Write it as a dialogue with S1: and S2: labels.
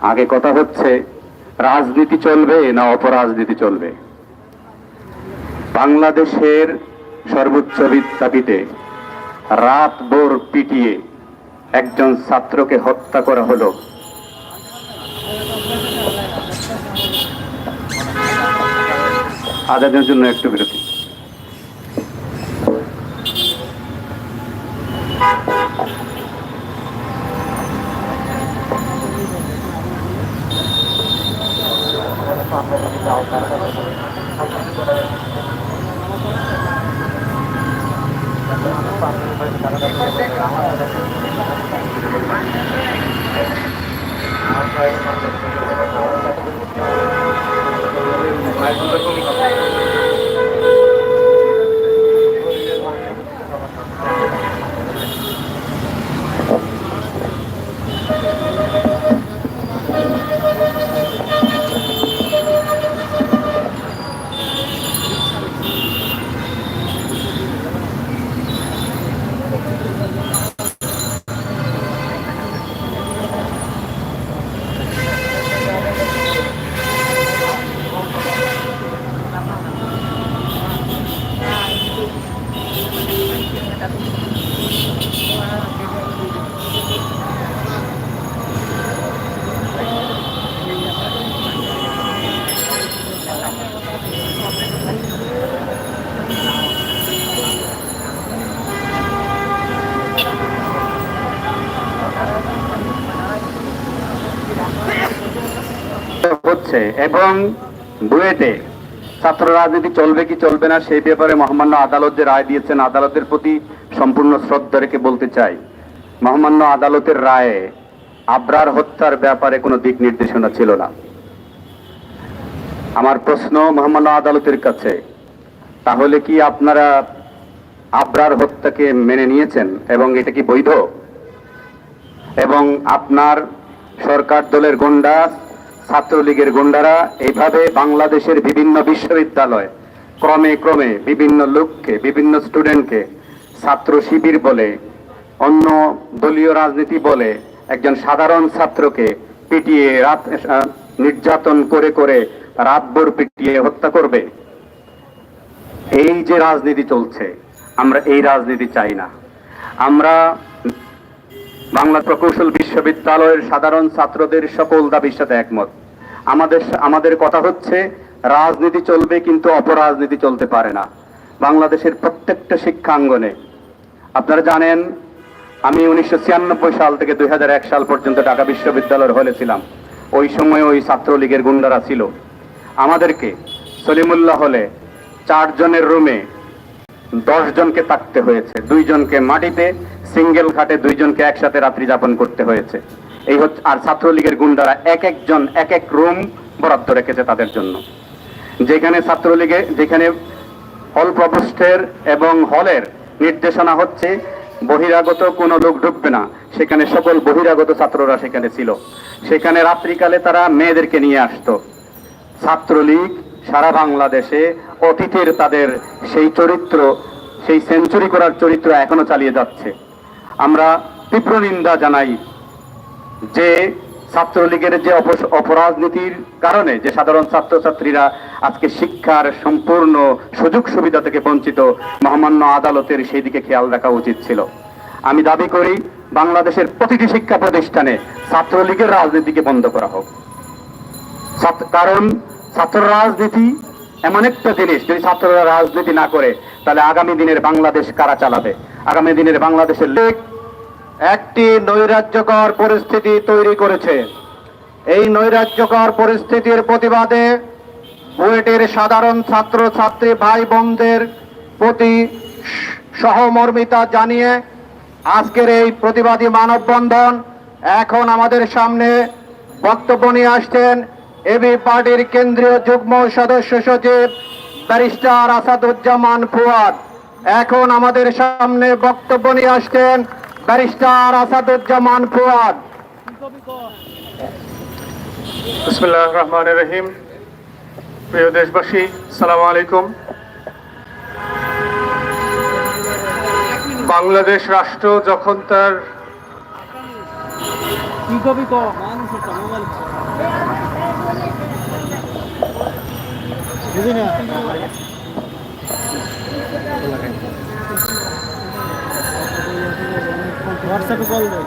S1: আগে কথা হচ্ছে, রাজনীতি চলবে না অপরাজনীতি চলবে। বাংলাদেশের সর্বোচ্চ বিদ্যাপীঠে রাত ভোর পিটিয়ে একজন ছাত্রকে হত্যা করা হলো। আজাদের জন্য একটু বিরতি। আমরা যদি যাও তার Thank you. হচ্ছে এবং বুয়েটে ছাত্র রাজনীতি চলবে কি চলবে না, সেই ব্যাপারে মহামান্য আদালত যে রায় দিয়েছেন, আদালতের প্রতি সম্পূর্ণ শ্রদ্ধা রেখে বলতে চাই। মহামান্য আদালতের রায়ে আবরার হত্যার ব্যাপারে কোনো দিক নির্দেশনা ছিল না। আমার প্রশ্ন মহামান্য আদালতের কাছে, তাহলে কি আপনারা আবরার হত্যাকে মেনে নিয়েছেন এবং এটা কি বৈধ? এবং আপনার সরকার দলের গন্ডা ছাত্রলীগের গুন্ডারা এইভাবে বাংলাদেশের বিভিন্ন বিশ্ববিদ্যালয় ক্রমে ক্রমে বিভিন্ন লোককে, বিভিন্ন স্টুডেন্টকে ছাত্র শিবির বলে, অন্য দলীয় রাজনীতি বলে একজন সাধারণ ছাত্রকে পিটিয়ে রাত নির্যাতন করে করে রাতভর পিটিয়ে হত্যা করবে। এই যে রাজনীতি চলছে, আমরা এই রাজনীতি চাই না। আমরা বাংলা প্রকৌশল বিশ্ববিদ্যালয়ের সাধারণ ছাত্রদের সকল দাবির সাথে একমত। আমাদের আমাদের কথা হচ্ছে, রাজনীতি চলবে কিন্তু অপরাজনীতি চলতে পারে না। বাংলাদেশের প্রত্যেকটা শিক্ষাঙ্গনে। আপনারা জানেন, আমি উনিশশো ছিয়ানব্বই সাল থেকে দুই হাজার এক সাল পর্যন্ত ঢাকা বিশ্ববিদ্যালয়ের হলে ছিলাম। ওই সময় ওই ছাত্রলীগের গুন্ডারা ছিল। আমাদেরকে সলিমুল্লাহ হলে চারজনের রুমে দশ জনকে থাকতে হয়েছে দুইজনকে মাটিতে, সিঙ্গেল খাটে দুইজনকে একসাথে রাত্রি যাপন করতে হয়েছে। এই হচ্ছে, আর ছাত্রলীগের গুন্ডারা এক একজন, এক এক রুম বরাদ্দ রেখেছে তাদের জন্য। যেখানে ছাত্রলীগে, যেখানে হল প্রভোস্টের এবং হলের নির্দেশনা হচ্ছে, বহিরাগত কোনো লোক ঢুকবে না। সেখানে সকল বহিরাগত ছাত্ররা সেখানে ছিল। সেখানে রাত্রিকালে তারা মেয়েদেরকে নিয়ে আসতো। ছাত্রলীগ সারা বাংলাদেশে অতীতের তাদের সেই চরিত্র, সেই সেঞ্চুরি করার চরিত্র এখনও চালিয়ে যাচ্ছে। আমরা তীব্র নিন্দা জানাই যে ছাত্রলীগের যে অপরাজনীতির কারণে যে সাধারণ ছাত্রছাত্রীরা আজকে শিক্ষার সম্পূর্ণ সুযোগ সুবিধা থেকে বঞ্চিত, মহামান্য আদালতের সেই দিকে খেয়াল রাখা উচিত ছিল। আমি দাবি করি বাংলাদেশের প্রতিটি শিক্ষা প্রতিষ্ঠানে ছাত্রলীগের রাজনীতিকে বন্ধ করা হোক। কারণ ছাত্র রাজনীতি এমন একটা জিনিস, যদি ছাত্ররা রাজনীতি না করে, তাহলে আগামী দিনের বাংলাদেশ কারা চালাবে? আগামী দিনের বাংলাদেশের লেখ
S2: একটি নৈরাজ্যকর পরিস্থিতি তৈরি করেছে। এই নৈরাজ্যকর পরিস্থিতির প্রতিবাদে বুয়েটের সাধারণ ছাত্র ছাত্রী ভাই বোনদের প্রতি সহমর্মিতা জানিয়ে আজকের এই প্রতিবাদী মানববন্ধন এখন আমাদের সামনে বক্তব্য নিয়ে আসছেন এবি পার্টির কেন্দ্রীয় যুগ্ম সদস্য সচিব ব্যারিস্টার আসাদুজ্জামান ফুয়াদ। এখন আমাদের সামনে বক্তব্য নিয়ে আসছেন ব্যারিস্টার আসাদুজ্জামান ফুয়াদ।
S3: রহমান রহিম। প্রিয় দেশবাসী, সালাম আলাইকুম। বাংলাদেশ রাষ্ট্র যখন তার
S4: হোয়াটসঅ্যাপে কল দে